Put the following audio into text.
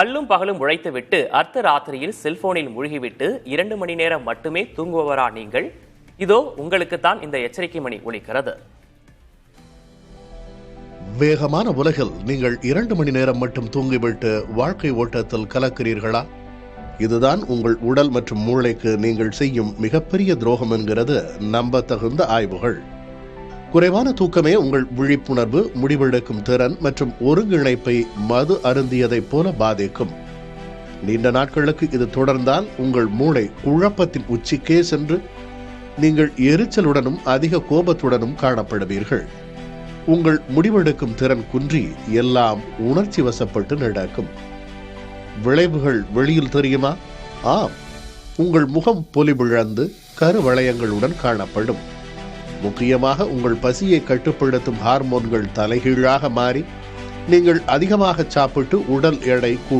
அல்லும் பகலும் உழைத்துவிட்டு அர்த்த ராத்திரியில் செல்போனில் மூழ்கிவிட்டு இரண்டு மணி நேரம் மட்டுமே தூங்குபவரா நீங்கள்? இதோ உங்களுக்குத்தான் இந்த எச்சரிக்கை மணி ஒழிக்கிறது வேகமான உலகில் நீங்கள் இரண்டு மணி நேரம் மட்டும் தூங்கிவிட்டு வாழ்க்கை ஓட்டத்தில் கலக்கிறீர்களா? இதுதான் உங்கள் உடல் மற்றும் மூளைக்கு நீங்கள் செய்யும் மிகப்பெரிய துரோகம் என்கிறது நம்பத்தகுந்த ஆய்வுகள். குறைவான தூக்கமே உங்கள் விழிப்புணர்வு முடிவெடுக்கும் திறன் மற்றும் ஒருங்கிணைப்பை மது அருந்தியதைப் போல பாதிக்கும். நீண்ட நாட்களுக்கு இது தொடர்ந்தால் உங்கள் மூளை குழப்பத்தின் உச்சிக்கே சென்று நீங்கள் எரிச்சலுடனும் அதிக கோபத்துடனும் காணப்படுவீர்கள். உங்கள் முடிவெடுக்கும் திறன் குன்றி எல்லாம் உணர்ச்சி வசப்பட்டு நடக்கும். விளைவுகள் வெளியில் தெரியுமா? ஆம். உங்கள் முகம் பொலிவிழந்து கருவளையங்களுடன் காணப்படும். முக்கியமாக உங்கள் பசியை கட்டுப்படுத்தும் ஹார்மோன்கள் தலைகீழாக மாறி நீங்கள் அதிகமாக சாப்பிட்டு உடல் எடை கூடும்